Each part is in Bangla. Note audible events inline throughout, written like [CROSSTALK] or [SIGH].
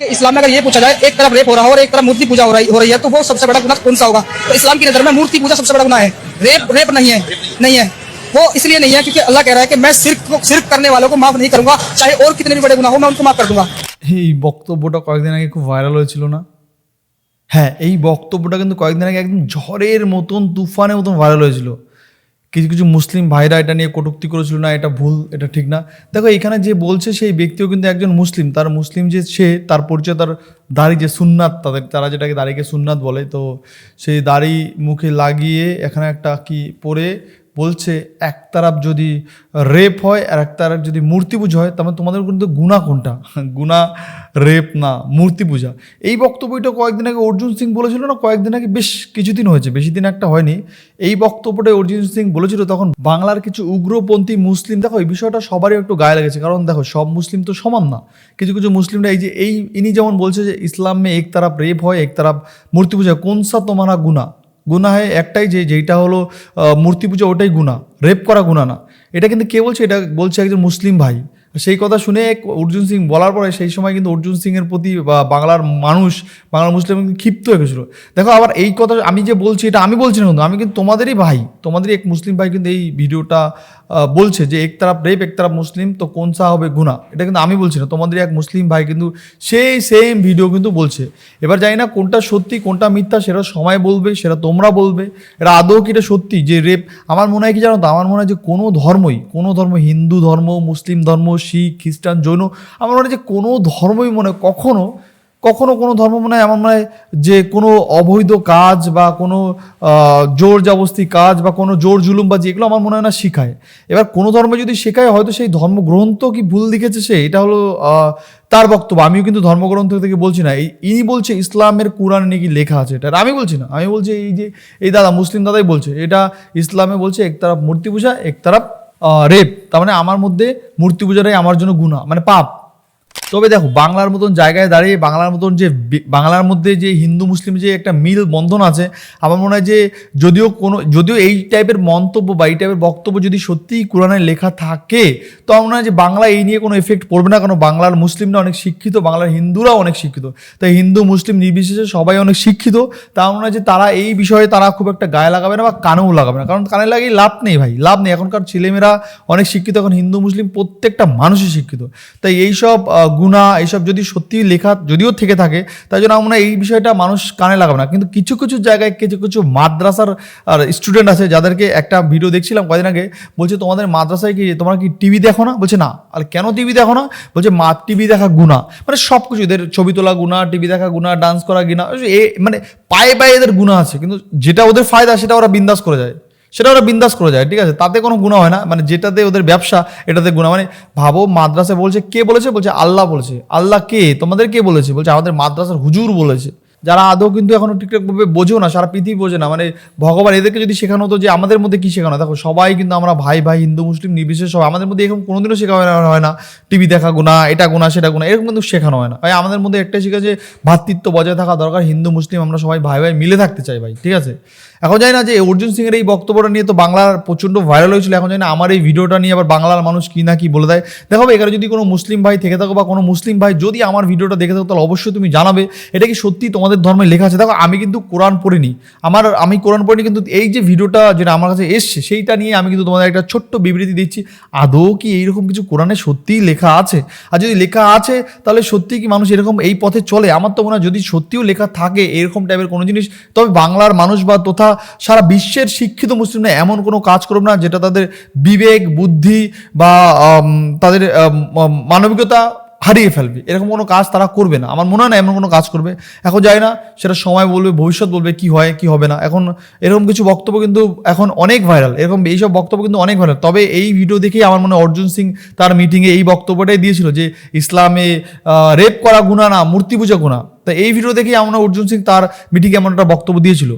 कि इस्लाम में अगर ये पूछा जाए एक तरफ रेप हो रहा हो और एक तरफ मूर्ति पूजा हो रही हो रही है तो वो सबसे बड़ा गुनाह कौन सा होगा तो इस्लाम की नजर में मूर्ति पूजा सबसे बड़ा गुनाह है रेप रेप नहीं है नहीं है वो इसलिए नहीं है क्योंकि अल्लाह कह रहा है कि मैं सिर्फ को सिर्फ करने वालों को माफ नहीं करूंगा चाहे और कितने भी बड़े गुनाह हो मैं उनको माफ कर दूंगा এই বক্তব্যটা কয়েকদিন আগে খুব ভাইরাল হয়েছিল না হ্যাঁ এই বক্তব্যটা কিন্তু কয়েকদিন আগে একদম ঝড়ের মতন তুফানের মতন ভাইরাল হয়েছিল কিছু কিছু মুসলিম ভাইরা এটা নিয়ে কটুক্তি করেছিল না, এটা ভুল, এটা ঠিক না। দেখো, এখানে যে বলছে সেই ব্যক্তিও কিন্তু একজন মুসলিম। তার মুসলিম যে সে, তার পরিচয়, তার দাড়ি যে সুন্নাত, তাদের, তারা যেটাকে দাড়িকে সুন্নাত বলে, তো সেই দাড়ি মুখে লাগিয়ে এখানে একটা কি পরে বলছে, এক তারাপ যদি রেপ হয় আর এক তারাপ যদি মূর্তি পূজা হয়, তাহলে তোমাদের কিন্তু গুণা কোনটা? [LAUGHS] গুণা রেপ না, মূর্তি পূজা। এই বক্তব্যটা কয়েকদিন আগে অর্জুন সিং বলেছিল না? কয়েকদিন আগে বেশ কিছুদিন হয়েছে, বেশি দিন একটা হয়নি। এই বক্তব্যটা অর্জুন সিং বলেছিল, তখন বাংলার কিছু উগ্রপন্থী মুসলিম, দেখো, এই বিষয়টা সবারই একটু গায়ে লেগেছে। কারণ দেখো, সব মুসলিম তো সমান না। কিছু কিছু মুসলিমরা এই যে, এই ইনি যেমন বলছে যে, ইসলামে এক তারাপ রেপ হয়, এক তারাপ মূর্তি পূজা কোন সা তোমারা গুণা গুণা হয় একটাই যে, যেইটা হলো মূর্তি পুজো, ওটাই গুণা রেপ করা গুণা না। এটা কিন্তু কে বলছে? এটা বলছে একজন মুসলিম ভাই। সেই কথা শুনে এক অর্জুন সিং বলার পরে সেই সময় কিন্তু অর্জুন সিংয়ের প্রতি, বা বাংলার মানুষ, বাংলার মুসলিম ক্ষিপ্ত হয়ে গেছিল। দেখো, আবার এই কথা আমি যে বলছি, এটা আমি বলছি না কিন্তু, আমি কিন্তু তোমাদেরই ভাই। তোমাদেরই এক মুসলিম ভাই কিন্তু এই ভিডিওটা বলছে যে এক তারাপ রেপ এক তারাপ মুসলিম, তো কোন সা হবে গুণা এটা কিন্তু আমি বলছি না তোমাদের এক মুসলিম ভাই কিন্তু সেই সেম ভিডিও কিন্তু বলছে। এবার জানি না কোনটা সত্যি, কোনটা মিথ্যা, সেটা সময় বলবে, সেটা তোমরা বলবে। এটা আদৌ কি এটা সত্যি যে রেপ আমার মনে হয় কি জানো তো, আমার মনে হয় যে কোনো ধর্মই, কোনো ধর্ম হিন্দু ধর্ম, মুসলিম ধর্ম, শিখ, খ্রিস্টান, জৈন, আমার মনে হয় যে কোনো ধর্মই মনে কখনো কখনো কোনো ধর্ম মনে হয় আমার মনে হয় যে কোনো অবৈধ কাজ বা কোনো জোর জবস্তি কাজ বা কোনো জোর জুলুমবাজি এগুলো আমার মনে হয় না শেখায়। এবার কোনো ধর্মে যদি শেখায়, হয়তো সেই ধর্মগ্রন্থ কি ভুল লিখেছে সে? এটা হলো তার বক্তব্য। আমিও কিন্তু ধর্মগ্রন্থ থেকে বলছি না। ইনি বলছে ইসলামের কোরআনে নাকি লেখা আছে? এটা আমি বলছি না। আমি বলছি এই যে, এই দাদা মুসলিম দাদাই বলছে, এটা ইসলামে বলছে এক তারাপ মূর্তি পূজা, এক তারাপ রেপ। তার মানে আমার মধ্যে মূর্তি পূজাটাই আমার জন্য গুণা মানে পাপ। তবে দেখো, বাংলার মতন জায়গায় দাঁড়িয়ে, বাংলার মতন যে বাংলার মধ্যে যে হিন্দু মুসলিম যে একটা মিল বন্ধন আছে, আমার মনে হয় যে যদিও কোনো, যদিও এই টাইপের মন্তব্য বা এই টাইপের বক্তব্য যদি সত্যিই কোরআনে লেখা থাকে, তো আমার মনে হয় যে বাংলা এই নিয়ে কোনো এফেক্ট পড়বে না, কারণ বাংলার মুসলিমরা অনেক শিক্ষিত, বাংলার হিন্দুরাও অনেক শিক্ষিত। তাই হিন্দু, মুসলিম নির্বিশেষে সবাই অনেক শিক্ষিত, তা আমার মনে হয় যে তারা এই বিষয়ে তারা খুব একটা গায়ে লাগাবে না বা কানেও লাগাবে না, কারণ কানে লাগিয়ে লাভ নেই ভাই, লাভ নেই। এখনকার ছেলেমেয়েরা অনেক শিক্ষিত, এখন হিন্দু, মুসলিম প্রত্যেকটা মানুষই শিক্ষিত। তাই এইসব গুণা এইসব যদি সত্যি লেখা যদিও থেকে থাকে তাই জন্য আমরা এই বিষয়টা মানুষ কানে লাগাবে না। কিন্তু কিছু কিছু জায়গায় কিছু কিছু মাদ্রাসার, আর স্টুডেন্ট আছে যাদেরকে একটা ভিডিও দেখছিলাম কদিন আগে, বলছে তোমাদের মাদ্রাসায় কি, তোমরা কি টিভি দেখো না? বলছে না। আর কেন টিভি দেখো না? বলছে মা টিভি দেখা গুণা। মানে সব কিছু এদের ছবি তোলা গুণা টিভি দেখা গুণা ডান্স করা গুণা, এ মানে পায়ে পায়ে এদের গুণা আছে। কিন্তু যেটা ওদের ফায়দা, সেটা ওরা বিন্দাস করে যায় সেটা ওরা বিন্দাস করে যায় ঠিক আছে? তাতে কোনো গুণা হয় না। মানে যেটাতে ওদের ব্যবসা, এটাতে গুণা মানে ভাবো, মাদ্রাসা বলছে, কে বলেছে? বলছে আল্লাহ বলেছে। আল্লাহ কে? তোমাদের কে বলেছে? বলছে আমাদের মাদ্রাসার হুজুর বলেছে। যারা আদৌ কিন্তু এখনও ঠিকঠাকভাবে বোঝেও না, সারা পৃথিবী বোঝে না মানে ভগবান এদেরকে যদি শেখানো হতো যে আমাদের মধ্যে কি শেখানো দেখো, সবাই কিন্তু আমরা ভাই ভাই, হিন্দু, মুসলিম, নির্বিশেষে সবাই, আমাদের মধ্যে এরকম কোনোদিনও শেখানো হয় না টিভি দেখা গুণা এটা গুণা সেটা গুণা এরকম কিন্তু শেখানো হয় না। ভাই, আমাদের মধ্যে একটাই শেখা যে ভাতৃত্ব বজায় থাকা দরকার। হিন্দু, মুসলিম, আমরা সবাই ভাই ভাই মিলে থাকতে চাই ভাই, ঠিক আছে? এখন জানি না যে অর্জুন সিং এর এই বক্তব্যটা নিয়ে তো বাংলার প্রচণ্ড ভাইরাল হয়েছিল। এখন জানি না আমার এই ভিডিওটা নিয়ে আবার বাংলার মানুষ কি না কি বলে দেয়। দেখো এখানে যদি কোনো মুসলিম ভাই থেকে থাকো বা কোনো মুসলিম ভাই যদি আমার ভিডিওটা দেখে থাকো, তাহলে অবশ্যই তুমি জানাবে। এটা কি সত্যি তোমাদের ধর্মে লেখা আছে? দেখো, আমি কিন্তু কোরআন পড়িনি। আমার, আমি কোরআন পড়িনি, কিন্তু এই যে ভিডিওটা যেটা আমার কাছে এসছে, সেইটা নিয়ে আমি কিন্তু তোমাদের একটা ছোট্ট বিবৃতি দিচ্ছি। আদৌ কি এইরকম কিছু কোরআনে সত্যিই লেখা আছে? আর যদি লেখা আছে, তাহলে সত্যি কি মানুষ এরকম এই পথে চলে? আমার তো মনে হয় যদি সত্যিও লেখা থাকে, এরকম টাইপের কোনো জিনিস, তবে বাংলার মানুষ বা তথা সারা বিশ্বের শিক্ষিত মুসলিমরা এমন কোনো কাজ করবে না যেটা তাদের বিবেক, বুদ্ধি বা তাদের মানবিকতা হারিয়ে ফেলবে। এরকম কোনো কাজ তারা করবে না। আমার মনে হয় না এমন কোনো কাজ করবে। এখন যায় না, সেটা সময় বলবে, ভবিষ্যৎ বলবে কি হয়, কি হবে না। এখন এরকম কিছু বক্তব্য কিন্তু এখন অনেক ভাইরাল। এরকম এইসব বক্তব্য কিন্তু অনেক ভাইরাল। তবে এই ভিডিও দেখেই আমার মনে হয় অর্জুন সিং তার মিটিংয়ে এই বক্তব্যটাই দিয়েছিল যে, ইসলামে রেপ করা গুণা না মূর্তি পূজা গুণা। তো এই ভিডিও দেখেই আমার অর্জুন সিং তার মিটিংয়ে এমন একটা বক্তব্য দিয়েছিল।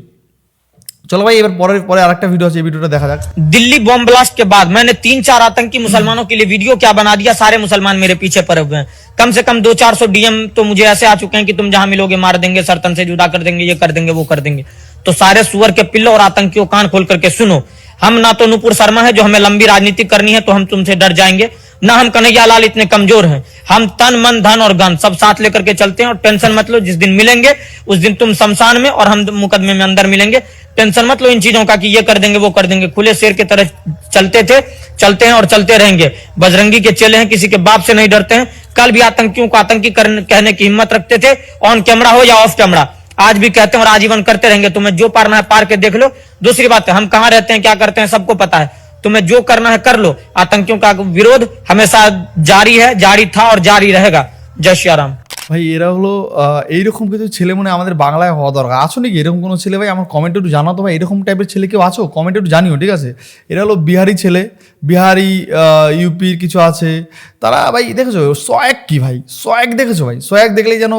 চলো ভাই এবার পরে পরে আরেকটা ভিডিও আছে এই ভিডিওটা দেখা যাক दिल्ली बॉम्ब ब्लास्ट के बाद मैंने तीन चार आतंकी मुसलमानों के लिए वीडियो क्या बना दिया सारे मुसलमान मेरे पीछे पड़े हुए हैं कम से कम दो चार सौ डीएम तो मुझे ऐसे आ चुके हैं कि तुम जहां मिलोगे मार देंगे सरतन से जुदा कर देंगे ये कर देंगे वो कर देंगे तो सारे सुअर के पिल्लो और आतंकियों कान खोल करके सुनो हम ना तो नुपुर शर्मा है जो हमें लंबी राजनीति करनी है तो हम तुमसे डर जाएंगे ना हम कन्हैया लाल इतने कमजोर हैं हम तन मन धन और गन सब साथ लेकर के चलते हैं और टेंशन मत लो जिस दिन मिलेंगे उस दिन तुम शमशान में और हम मुकदमे में अंदर मिलेंगे टेंशन मत लो इन चीज़ों का कि ये कर देंगे, वो कर देंगे। खुले शेर की तरह चलते थे, चलते हैं और चलते रहेंगे। बजरंगी के चेले हैं, किसी के बाप से नहीं डरते हैं। कल भी आतंकियों को आतंकी कहने की हिम्मत रखते थे ऑन कैमरा हो या ऑफ़ कैमरा आज भी कहते हैं और आजीवन करते रहेंगे। तुम्हें जो पारना है, पार के देख लो। दूसरी बात है, हम कहाँ रहते हैं, क्या करते हैं, सबको पता है। तुम्हें जो करना है, कर लो। आतंकियों का विरोध हमेशा जारी है, जारी था और जारी रहेगा। जय श्री राम। ভাই, এরা হলো এইরকম কিছু ছেলে মনে আমাদের বাংলায় হওয়া দরকার। আছো নাকি এরকম কোনো ছেলে ভাই? আমার কমেন্টে একটু জানাতো ভাই, এরকম টাইপের ছেলে কেউ আছো? কমেন্টে একটু জানিও, ঠিক আছে? এরা হলো বিহারি ছেলে বিহারি ইউপির কিছু আছে। তারা ভাই, দেখেছ? সোয়াক কি ভাই? সোয়াক দেখেছ ভাই? সোয়াক দেখলেই যেন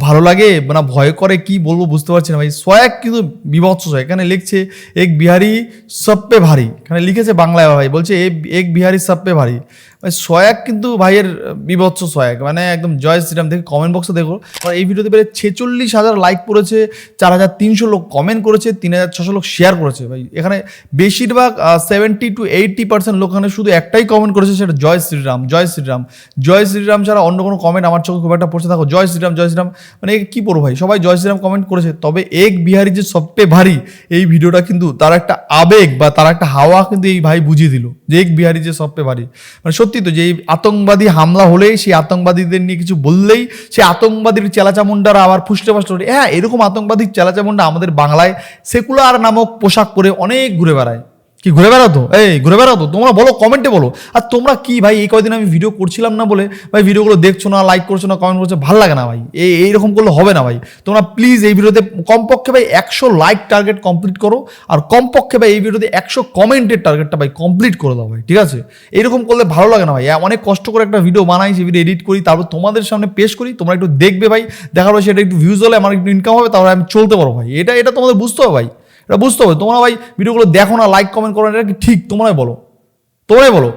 ভালো লাগে না ভয় করে কি বলব বুঝতে পারছি না ভাই। সোয়াক কিন্তু বিভৎস। এখানে লিখছে, এক বিহারি সপ্পে ভারী। এখানে লিখেছে বাংলায় ভাই, বলছে, "এ- এক বিহারি সপ্পে ভারী। ভাই সোয়াক কিন্তু ভাইয়ের বিভৎস সোয়াক মানে একদম জয় শ্রীরাম, দেখে কমেন্ট বক্সে দেখো। এই ভিডিওতে বেড়ে ছেচল্লিশ হাজার লাইক পড়েছে, চার হাজার তিনশো লোক কমেন্ট করেছে, তিন হাজার ছশো লোক শেয়ার করেছে ভাই। এখানে বেশিরভাগ সেভেন্টি টু এইটটি পার্সেন্ট লোক এখানে শুধু একটাই কমেন্ট করেছে সেটা জয় শ্রীরাম জয় শ্রীরাম। জয় শ্রীরাম ছাড়া অন্য কোনো কমেন্ট আমার চোখে খুব একটা পড়ছে। থাকো জয় শ্রীরাম জয় শ্রীরাম মানে কি পড়ো ভাই? সবাই জয় শ্রীরাম কমেন্ট করেছে। তবে এক বিহারি যে সবচেয়ে ভারী এই ভিডিওটা কিন্তু তার একটা আবেগ বা তার একটা হাওয়া কিন্তু এই ভাই বুঝিয়ে দিল যে এক বিহারি যে সবচেয়ে ভারী। মানে সত্যি তো, যে এই আতঙ্কবাদী হামলা হলেই সেই আতঙ্কবাদীদের নিয়ে কিছু বললেই সেই আতঙ্কবাদীর চেলাচামুন্ডারা আবার ফুসতে ফাসতে হ্যাঁ এরকম আতঙ্কবাদীর চেলাচামুন্ডা আমাদের বাংলায় সেকুলার নামক পোশাক পরে অনেক ঘুরে বেড়ায়। কি, ঘুরে বেড়াতো এই, ঘুরে বেড়াতো তোমরা বলো কমেন্টে বলো। আর তোমরা কি ভাই, এই কয়দিন আমি ভিডিও করছিলাম না বলে? ভাই ভিডিওগুলো দেখছ না লাইক করছ না কমেন্ট করছ, ভালো লাগে না ভাই। এই, এইরকম করলে হবে না ভাই। তোমরা প্লিজ এই ভিডিওতে কমপক্ষে ভাই একশো লাইক টার্গেট কমপ্লিট করো। আর কমপক্ষে ভাই এই ভিডিওতে একশো কমেন্টের টার্গেটটা ভাই কমপ্লিট করে দাও ভাই, ঠিক আছে? এরকম করলে ভালো লাগে না ভাই। অনেক কষ্ট করে একটা ভিডিও বানাই সেই ভিডিও এডিট করি, তারপর তোমাদের সামনে পেশ করি। তোমরা একটু দেখবে ভাই। দেখার পর সেটা একটু ভিউজ হলে আমার একটু ইনকাম হবে, তাহলে আমি চলতে পারব ভাই। এটা এটা তোমাদের বুঝতে হবে ভাই। এটা বুঝতে হবে। তোমরা ভাই ভিডিওগুলো দেখো না লাইক কমেন্ট করো এটা কি ঠিক? তোমরাই বলো। তোমরাই বলো।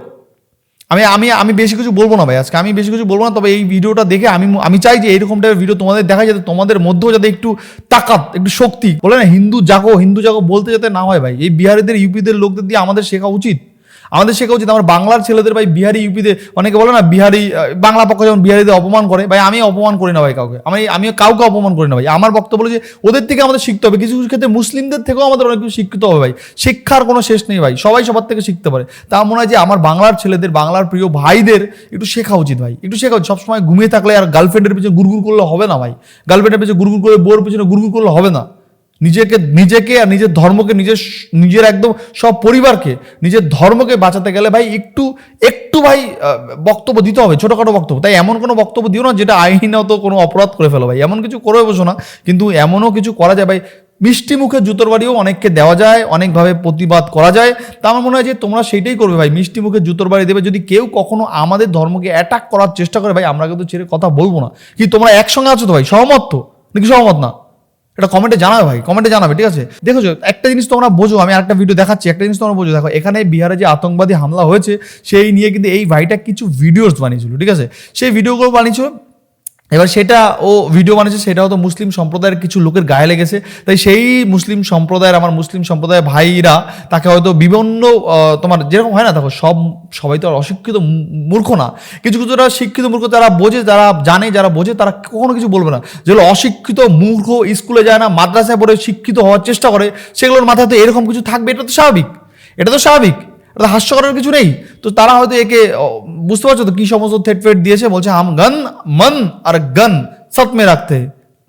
আমি আমি আমি বেশি কিছু বলব না ভাই। আজকে আমি বেশি কিছু বলব না, তবে এই ভিডিওটা দেখে আমি আমি চাই যে এরকম টাইপের ভিডিও তোমাদের দেখা যাতে তোমাদের মধ্যেও যাতে একটু তাকাত, একটু শক্তি। বলে না, হিন্দু জাগো হিন্দু জাগো বলতে যাতে না হয় ভাই। এই বিহারিদের ইউপিদের লোকদের দিয়ে আমাদের শেখা উচিত। আমাদের শেখা উচিত, আমার বাংলার ছেলেদের ভাই বিহারি ইউপিতে, অনেকে বলে না, বিহারি বাংলা পক্ষ যেমন বিহারিদের অপমান করে, ভাই আমি অপমান করি না ভাই কাউকে। আমি আমি কাউকে অপমান করি না ভাই। আমার বক্তব্য যে, ওদের থেকে আমাদের শিখতে হবে। কিছু কিছু ক্ষেত্রে মুসলিমদের থেকেও আমাদের অনেক কিছু শিক্ষিত হবে ভাই। শিক্ষার কোনো শেষ নেই ভাই। সবাই সবার থেকে শিখতে পারে। তা মনে হয় যে, আমার বাংলার ছেলেদের, বাংলার প্রিয় ভাইদের একটু শেখা উচিত ভাই। একটু শেখা উচিত। সবসময় ঘুমিয়ে থাকলে আর গার্লফ্রেন্ডের পিছনে গুরগুর করলে হবে না ভাই। গার্লফ্রেন্ডের পিছনে গুরগুর করে বোর পিছনে গুরগুর করলে হবে না। নিজেকে নিজেকে আর নিজের ধর্মকে, নিজের নিজের একদম সব পরিবারকে, নিজের ধর্মকে বাঁচাতে গেলে ভাই একটু একটু ভাই বক্তব্য দিতে হবে, ছোটোখাটো বক্তব্য। তাই এমন কোনো বক্তব্য দিও না যেটা আইনত কোনো অপরাধ করে ফেলো ভাই। এমন কিছু করে বসো না, কিন্তু এমনও কিছু করা যায় ভাই। মিষ্টি মুখে জুতোর বাড়িও অনেককে দেওয়া যায়, অনেকভাবে প্রতিবাদ করা যায়। তা আমার মনে হয় যে তোমরা সেইটাই করবে ভাই। মিষ্টি মুখে জুতোর বাড়ি দেবে। যদি কেউ কখনো আমাদের ধর্মকে অ্যাটাক করার চেষ্টা করে ভাই, আমরা কিন্তু ছেড়ে কথা বলব না। কি তোমরা একসঙ্গে আছো তো ভাই? সহমত তো? নাকি সহমত না? এটা কমেন্টে জানাবে ভাই কমেন্টে জানাবে, ঠিক আছে? দেখো যে একটা জিনিস তোমরা বোঝো, আমি আরেকটা ভিডিও দেখাচ্ছি, একটা জিনিস তোমরা বোঝো। দেখো, এখানে বিহারে যে আতঙ্কবাদী হামলা হয়েছে, সেই নিয়ে কিন্তু এই ভাইটা কিছু ভিডিওস বানিয়েছিল, ঠিক আছে? সেই ভিডিওগুলো বানিয়েছিল এবার সেটা ও ভিডিও বানিয়েছে, সেটাও তো মুসলিম সম্প্রদায়ের কিছু লোকের গায়ে লেগেছে। তাই সেই মুসলিম সম্প্রদায়ের, আমার মুসলিম সম্প্রদায়ের ভাইরা তাকে হয়তো বিভিন্ন তোমার যেরকম হয় না, দেখো সব, সবাই তো আর অশিক্ষিত মূর্খ না। কিছু কিছু যারা শিক্ষিত মূর্খ তারা বোঝে, যারা জানে, যারা বোঝে, তারা কখনো কিছু বলবে না। যেগুলো অশিক্ষিত মূর্খ স্কুলে যায় না, মাদ্রাসায় পড়ে শিক্ষিত হওয়ার চেষ্টা করে, সেগুলোর মাথায় তো এরকম কিছু থাকবে, এটা তো স্বাভাবিক। এটা তো স্বাভাবিক। এটা হাস্যকরের কিছু নেই? তো তারা হয়তো একে বুঝতে পারছ তো কী সমস্ত থেট ফেট দিয়েছে? বলছে, হাম গন, মন আর গন সৎমে রাখতে।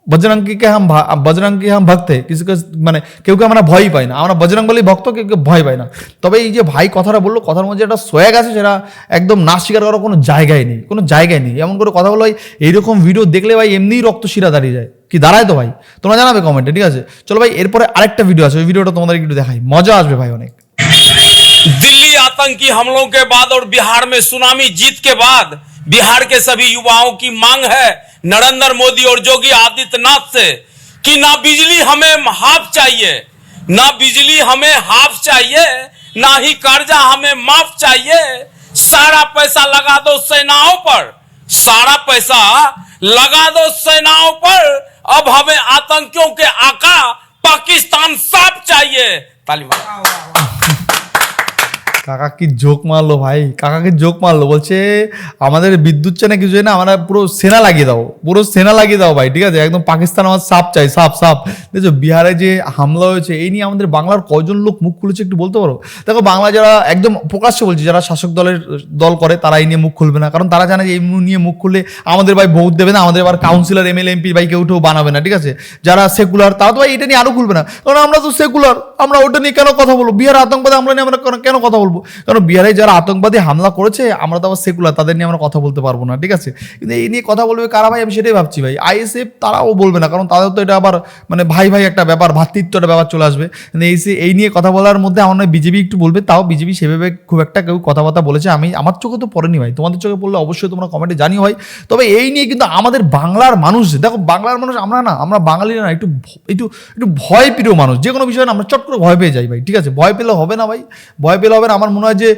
বজরঙ্গীকে হাম বজরঙ্গী হাম ভক্তে। কিছুকে মানে কেউ কেউ আমরা ভয়ই পাই না। আমরা বজরঙ্গলি ভক্ত, কেউ কেউ ভয় পাই না। তবে এই যে ভাই কথাটা বলল, কথার মধ্যে একটা সোয়াগ আছে সেটা একদম না স্বীকার করার কোনো জায়গায় নেই। কোনো জায়গায় নেই। এমন করে কথা বলো এইরকম ভিডিও দেখলে ভাই এমনিই রক্ত শিরা দাঁড়িয়ে যায়। কি দাঁড়ায় তো ভাই? তোমরা জানাবে কমেন্টে ঠিক আছে? চলো ভাই, এরপরে আরেকটা ভিডিও আছে। ওই ভিডিওটা তোমাদের একটু দেখাই। মজা আসবে ভাই অনেক। आतंकी हमलों के बाद और बिहार में सुनामी जीत के बाद बिहार के सभी युवाओं की मांग है नरेंद्र मोदी और योगी आदित्यनाथ से कि ना बिजली हमें हाफ़ चाहिए, ना बिजली हमें हाफ़ चाहिए, ना ही कर्जा हमें माफ़ चाहिए। सारा पैसा लगा दो सेनाओं पर, सारा पैसा लगा दो सेनाओं पर। अब हमें आतंकियों के आका पाकिस्तान साफ़ चाहिए। तालिबान। কাকা কি জোক মারলো ভাই, কাকাকে জোক মারলো, বলছে, আমাদের বিদ্যুৎ চাই না কিছু না আমরা পুরো সেনা লাগিয়ে দাও, পুরো সেনা লাগিয়ে দাও ভাই, ঠিক আছে? একদম পাকিস্তান আমার সাপ চাই, সাপ সাপ। দেখছ, বিহারে যে হামলা হয়েছে, এই নিয়ে আমাদের বাংলার কজন লোক মুখ খুলেছে একটু বলতে পারো? দেখো, বাংলা যারা একদম প্রকাশ্যে বলছে, যারা শাসক দলের, দল করে, তারা এই নিয়ে মুখ খুলবে না। কারণ তারা জানে যে এই নিয়ে মুখ খুললে আমাদের ভাই ভোট দেবে না, আমাদের আবার কাউন্সিলর এমএলএ এমপি ভাই কেউ কেউ বানাবে না, ঠিক আছে? যারা সেকুলার তারা তো ভাই এটা নিয়ে আরও খুলবে না। কারণ আমরা তো সেকুলার আমরা ওটা নিয়ে কেন কথা বলব? বিহার আতঙ্কবাদী, আমরা নিয়ে আমরা কেন কথা বলব? কারণ বিহারে যারা আতঙ্কবাদী হামলা করেছে, আমরা তো আবার সেকুলার তাদের নিয়ে আমরা কথা বলতে পারব না, ঠিক আছে? কিন্তু এই নিয়ে কথা বলবে কারা ভাই? আমি সেটাই ভাবছি ভাই। আইএসএফ তারাও বলবে না, কারণ তাদের তো এটা আবার মানে ভাই ভাই একটা ব্যাপার ভাতৃত্ব একটা ব্যাপার চলে আসবে। এই এই নিয়ে কথা বলার মধ্যে আমার নয় বিজেপি একটু বলবে, তাও বিজেপি সেভাবে খুব একটা কেউ কথাবার্তা বলেছে। আমি আমার চোখে তো পড়েনি ভাই। তোমাদের চোখে পড়লে অবশ্যই তোমরা কমেন্টে জানিও ভাই। তবে এই নিয়ে কিন্তু আমাদের বাংলার মানুষ দেখো, বাংলার মানুষ আমরা না, আমরা বাঙালিরা না, একটু একটু একটু ভয় প্রিয় মানুষ। যে কোনো বিষয়ে আমরা চট করে ভয় পেয়ে যাই ভাই, ঠিক আছে? ভয় পেলে হবে না ভাই। ভয় পেলে হবে না, আমার মনে হয় যে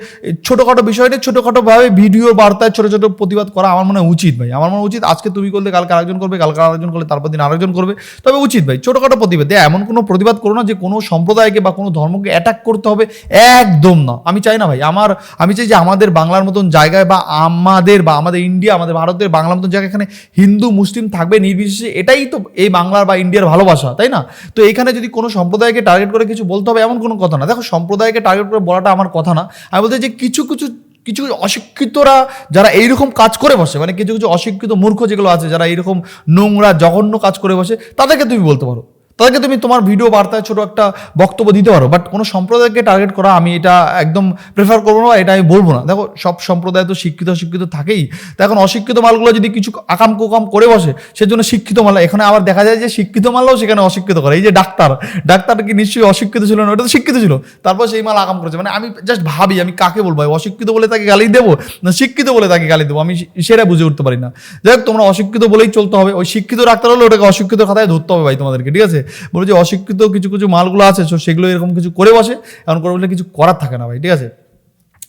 ছোটোখাটো বিষয় নিয়ে ছোটোখাটোভাবে ভিডিও বার্তায় ছোটো ছোটো প্রতিবাদ করা আমার মনে হয় উচিত ভাই। আমার মনে উচিত আজকে তুমি করলে, কালকে আরেকজন করবে, কালকে আরেকজন করলে, তারপর দিন আরেকজন করবে। তবে উচিত ভাই, ছোটোখাটো প্রতিবাদ। এমন কোনো প্রতিবাদ করো না যে কোনো সম্প্রদায়কে বা কোনো ধর্মকে অ্যাটাক করতে হবে একদম না। আমি চাই না ভাই, আমার, আমি চাই যে আমাদের বাংলার মতন জায়গায় বা আমাদের বা আমাদের ইন্ডিয়া, আমাদের ভারতের বাংলার মতন জায়গায় এখানে হিন্দু, মুসলিম থাকবে নির্বিশেষে। এটাই তো এই বাংলার বা ইন্ডিয়ার ভালোবাসা, তাই না? তো এখানে যদি কোনো সম্প্রদায়কে টার্গেট করে কিছু বলতে হবে এমন কোনো কথা না। দেখো, সম্প্রদায়কে টার্গেট করে বলাটা আমার কথা না। আমি বলতে যে কিছু কিছু কিছু কিছু অশিক্ষিতরা যারা এইরকম কাজ করে বসে মানে কিছু কিছু অশিক্ষিত মূর্খ যেগুলো আছে, যারা এইরকম নোংরা, জঘন্য কাজ করে বসে, তাদেরকে তুমি বলতে পারো। তাদেরকে তুমি তোমার ভিডিও বার্তায় ছোট একটা বক্তব্য দিতে পারো বাট কোনো সম্প্রদায়কে টার্গেট করা আমি এটা একদম প্রেফার করব না, এটা আমি বলব না। দেখো, সব সম্প্রদায় তো শিক্ষিত শিক্ষিত থাকেই। তো এখন অশিক্ষিত মালগুলো যদি কিছু আকাম কুকাম করে বসে, সেজন্য শিক্ষিত মাল এখানে আবার দেখা যায় যে শিক্ষিত মালও সেখানে অশিক্ষিত করে। এই যে ডাক্তার ডাক্তার কি নিশ্চয়ই অশিক্ষিত ছিল না? ওটা তো শিক্ষিত ছিল। তারপর সেই মাল আকাম করেছে। মানে আমি জাস্ট ভাবি, আমি কাকে বলব? অশিক্ষিত বলে তাকে গালি দেবো? না, শিক্ষিত বলে তাকে গালি দেবো? আমি সেটা বুঝে উঠতে পারি না। যাই হোক, তোমরা অশিক্ষিত বলেই চলতে হবে। ওই শিক্ষিত ডাক্তার হলে ওটাকে অশিক্ষিত খাতায় ধরতে হবে ভাই তোমাদেরকে, ঠিক আছে? বলে যে অশিক্ষিত কিছু কিছু মালগুলো আছে, সো সেগুলো এরকম কিছু করে বসে এমন করে বলে কিছু করার থাকে না ভাই, ঠিক আছে?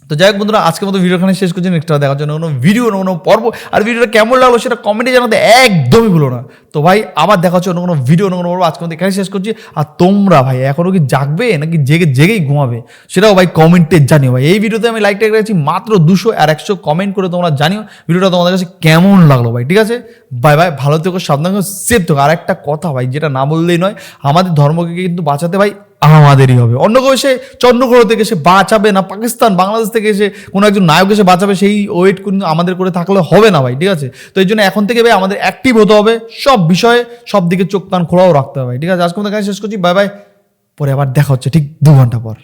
তো যাই হোক বন্ধুরা আজকে মতো ভিডিও ভিডিওখানে শেষ করছি। নেক্সট দেখার জন্য কোনো ভিডিও কোনো পর্ব। আর ভিডিওটা কেমন লাগল সেটা কমেন্টে জানাতে একদমই ভুলো না। তো ভাই, আবার দেখা হচ্ছে অন্য কোনো ভিডিও অন্য কোনো পর্ব। আজকে মতো এখানে শেষ করছি। আর তোমরা ভাই এখনও কি জাগবে নাকি জেগে, জেগেই ঘুমাবে? সেটাও ভাই কমেন্টে জানিও ভাই। এই ভিডিওতে আমি লাইক টাইক রেখেছি মাত্র দুশো আর একশো কমেন্ট করে তোমরা জানিও ভিডিওটা তোমাদের কাছে কেমন লাগল ভাই, ঠিক আছে? বাই বাই ভালো থেকো, সাবধান সেফ থেকো। আর একটা কথা ভাই, যেটা না বললেই নয়, আমাদের ধর্মকে কিন্তু বাঁচাতে ভাই আমাদেরই হবে। অন্য কেউ এসে চন্দ্রগ্রহ থেকে এসে বাঁচাবে না, পাকিস্তান, বাংলাদেশ থেকে এসে কোনো একজন নায়ক এসে বাঁচাবে, সেই ওয়েট কিন্তু আমাদের করে থাকলে হবে না ভাই, ঠিক আছে? তো এই জন্য এখন থেকে ভাই আমাদের অ্যাক্টিভ হতে হবে, সব বিষয়ে সব দিকে চোখ কান খোলাও রাখতে হবে ঠিক আছে? আজকে আমাদের কাছে শেষ করছি বাই বাই পরে আবার দেখা হচ্ছে ঠিক দু ঘণ্টা পর।